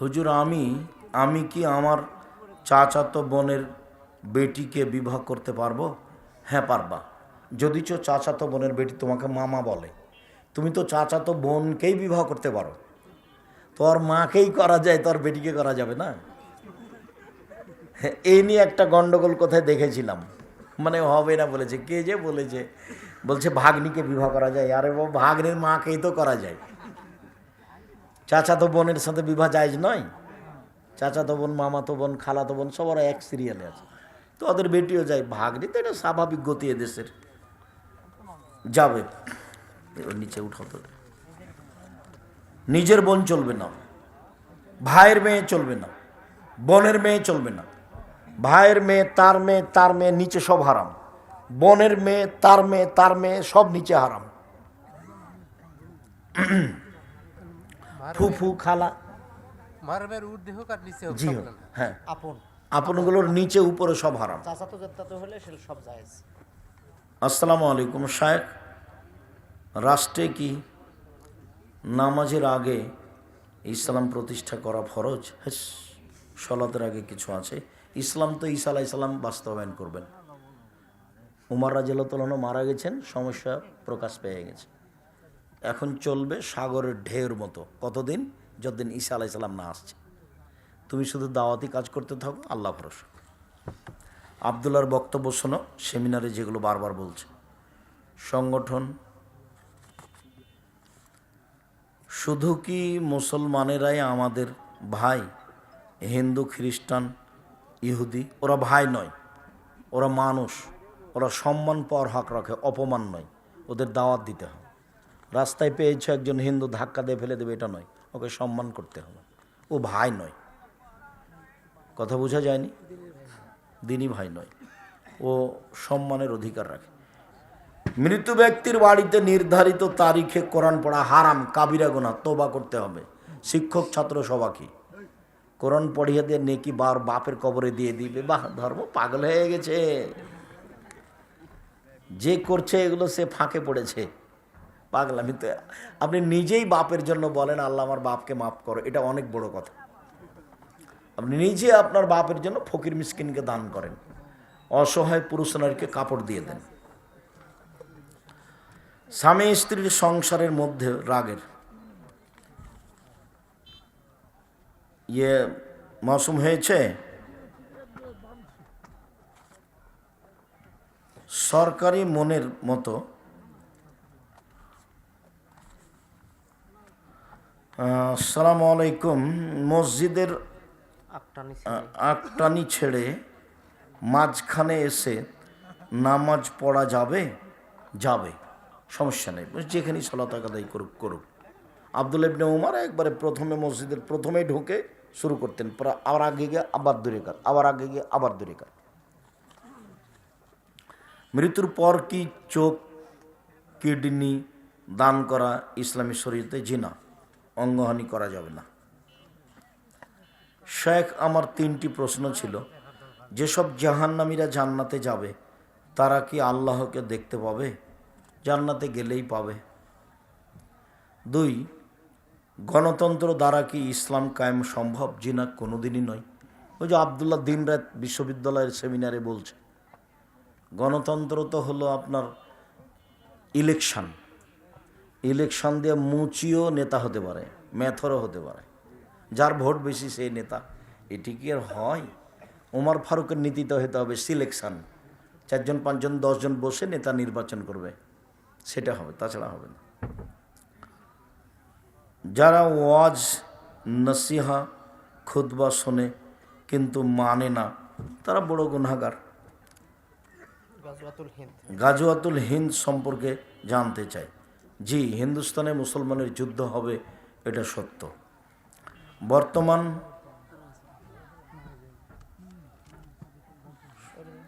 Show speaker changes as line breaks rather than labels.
হুজুর আমি আমি কি আমার চাচাতো বোনের বেটিকে বিবাহ করতে পারব? হ্যাঁ পারবা। যদি চো চাচাতো বোনের বেটি তোমাকে মামা বলে তুমি তো চাচাতো বোনকেই বিবাহ করতে পারো। তোর মাকেই করা যায় তোর বেটিকে করা যাবে না? হ্যাঁ, এই নিয়ে একটা গন্ডগোল কোথায় দেখেছিলাম। মানে হবে না বলেছে কে যে বলেছে। বলছে ভাগ্নিকে বিবাহ করা যায়। আরে বাবা ভাগ্নির মাকেই তো করা যায়। চাচাতো বোনের সাথে বিবাহ জায়জ নয়। চাচাতো বোন মামা মামাতো বোন, খালাতো বোন সবার এক সিরিয়ালে আছে। তো ওদের বেটিও যায়, ভাগ্নি তো এটা স্বাভাবিক গতি এদেশের যাবে। ওর নিচে উঠাও তো। নিজের বোন চলবে না। ভাইয়ের মেয়ে চলবে না। বোনের মেয়ে চলবে না। ভাইয়ের মেয়ে, তার মেয়ে তার মেয়ে নিচে সব হারাম। বোনের মেয়ে, তার মেয়ে তার মেয়ে সব নিচে হারাম। ফুফু খালা।
মারবের ঊর্ধ্বে হোক আর নিচে হোক
জি হোক, হ্যাঁ।
আপন।
আপনগুলোর নিচে উপরে সব হারাম।
চাচাতো চাচাতো হলে সেটা সব জায়েজ।
আসসালামু আলাইকুম শায়েক রাষ্ট্রে কি নামাজের আগে ইসলাম প্রতিষ্ঠা করা ফরজ? হ্যাঁ সলাতের আগে কিছু আছে। ইসলাম তো ঈসা আলাহ ইসলাম বাস্তবায়ন করবেন। উমার রাজিয়ালতলানো মারা গেছেন সমস্যা প্রকাশ পেয়ে গেছে। এখন চলবে সাগরের ঢেউর মতো। কতদিন? যতদিন ঈসা আলাহ ইসলাম না আসছে। তুমি শুধু দাওয়াতি কাজ করতে থাকো, আল্লাহ ভরসা আবদুল্লার বক্তব্য শোনো, সেমিনারে যেগুলো বারবার বলছে। সংগঠন, শুধু কি মুসলমানেরাই আমাদের ভাই, হিন্দু, খ্রিস্টান, ইহুদি? ওরা ভাই নয়, ওরা মানুষ। ওরা সম্মান পাওয়ার হক রাখে, অপমান নয়। ওদের দাওয়াত দিতে হবে রাস্তায় পেয়েছে একজন হিন্দু, ধাক্কা দিয়ে ফেলে দেবে, এটা নয়। ওকে সম্মান করতে হবে। ও ভাই নয়। কথা বোঝা যায়নি? দিনই ভাই নয়। ও সম্মানের অধিকার রাখে। মৃত ব্যক্তির বাড়িতে নির্ধারিত তারিখে কোরআন পড়া হারাম, কাবিরা গোনা তোবা করতে হবে। শিক্ষক, ছাত্র সবাকে কোরআন পড়িয়ে দিয়ে নেকি বার বাপের কবরে দিয়ে দিবে। বাহ, ধর্ম পাগল হয়ে গেছে। যে করছে এগুলো সে ফাঁকে পড়েছে। পাগলামি তো আপনি নিজেই বাপের জন্য বলেন, আল্লাহ আমার বাপকে মাফ করো। এটা অনেক বড় কথা। আপনি নিজে আপনার বাপের জন্য ফকির মিসকিনকে দান করেন। অসহায় পুরুষ নারীকে কাপড় দিয়ে দেন। স্বামী স্ত্রীর সংসারের মধ্যে রাগের। ইয়ে মৌসুম হয়েছে? সরকারি মনের মতো আসসালামু আলাইকুম। মসজিদের
আটটানি
ছেড়ে। মাঝখানে এসে নামাজ পড়া যাবে? যাবে। সমস্যা নেই। যেখানেই সলাত আদায় করুক করুক। আবদুল ইবনে উমার একবারে প্রথমে মসজিদের প্রথমেই ঢুকে শুরু করতেন। পরে আবার আগে গিয়ে আবার দূরে কাজ আবার আগে গিয়ে আবার দূরে কাজ মৃত্যুর পর কি চোখ কিডনি দান করা ইসলামী শরীরতে জিনা? অঙ্গহানি করা যাবে না। শেখ, আমার তিনটি প্রশ্ন ছিল। যেসব জাহান্নামীরা জান্নাতে যাবে, তারা কি আল্লাহকে দেখতে পাবে? জান্নাতে গেলেই পাবে। দুই, গণতন্ত্র দ্বারা কি ইসলাম কায়েম সম্ভব? জি না, কোনোদিনই নয়। ওই যে আবদুল্লাহ দিনরাত বিশ্ববিদ্যালয়ের সেমিনারে বলছে, গণতন্ত্র তো হলো আপনার ইলেকশন। ইলেকশন দিয়ে মুচিও নেতা হতে পারে মেথরও হতে পারে। যার ভোট বেশি সেই নেতা। এটি কি আর হয়। ওমর ফারুকের নীতিতে হতে হবে সিলেকশন। চারজন পাঁচজন দশজন বসে নেতা নির্বাচন করবে। সেটা হবে তাছাড়া হবে না। যারা ওয়াজ নসিহা খুতবা শোনে কিন্তু মানে না তারা বড় গুনাগার
গাজওয়াতুল হিন্দ।
হিন্দ সম্পর্কে জানতে চাই। জি হিন্দুস্তানে মুসলমানের যুদ্ধ হবে এটা সত্য। বর্তমান